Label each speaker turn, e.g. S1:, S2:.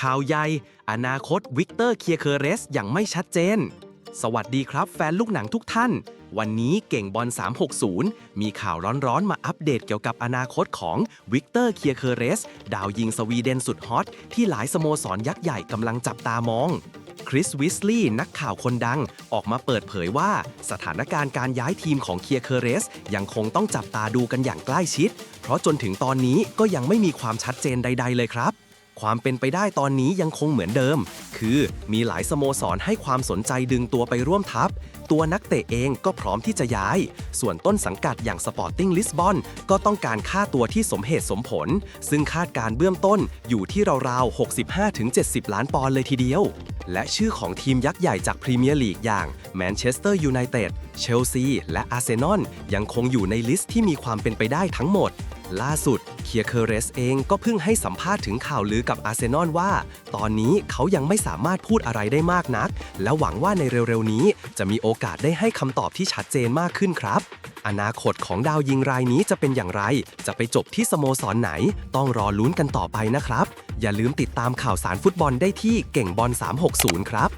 S1: ข่าวใหญ่ อนาคตวิกเตอร์เคียเคเรสอย่างไม่ชัดเจน สวัสดีครับแฟนลูกหนังทุกท่าน วันนี้เก่งบอล 360 มีข่าวร้อนๆ มาอัปเดตเกี่ยวกับอนาคตของวิกเตอร์เคียเคเรส ดาวยิงสวีเดนสุดฮอต ที่หลายสโมสรยักษ์ใหญ่กำลังจับตามองคริสวิสลีย์นักข่าวคนดัง ออกมาเปิดเผยว่า สถานการณ์การย้ายทีมของเคียเคเรส ยังคงต้องจับตาดูกันอย่างใกล้ชิด เพราะจนถึงตอนนี้ก็ยังไม่มีความชัดเจนใด ๆ เลยครับ ความเป็นไปได้ตอนนี้ยังคงเหมือนเดิม คือมีหลายสโมสรให้ความสนใจดึงตัวไปร่วมทัพ ตัวนักเตะเองก็พร้อมที่จะย้าย ส่วนต้นสังกัดอย่างสปอร์ติ้งลิสบอนก็ต้องการค่าตัวที่สมเหตุสมผล ซึ่งคาดการเบื้องต้นอยู่ที่ราวๆ 65-70 ล้านปอนด์เลยทีเดียว และชื่อของทีมยักษ์ใหญ่จากพรีเมียร์ลีกอย่างแมนเชสเตอร์ยูไนเต็ด เชลซี และอาร์เซนอลยังคงอยู่ในลิสต์ที่มีความเป็นไปได้ทั้งหมด ล่าสุด เคียเคอเรสเองก็เพิ่งให้สัมภาษณ์ถึงข่าวลือกับอาร์เซนอลว่า ตอนนี้เขายังไม่สามารถพูดอะไรได้มากนัก และหวังว่าในเร็วๆนี้ จะมีโอกาสได้ให้คำตอบที่ชัดเจนมากขึ้นครับ อนาคตของดาวยิงรายนี้จะเป็นอย่างไร จะไปจบที่สโมสรไหน ต้องรอลุ้นกันต่อไปนะครับ อย่าลืมติดตามข่าวสารฟุตบอลได้ที่เก่งบอล360 ครับ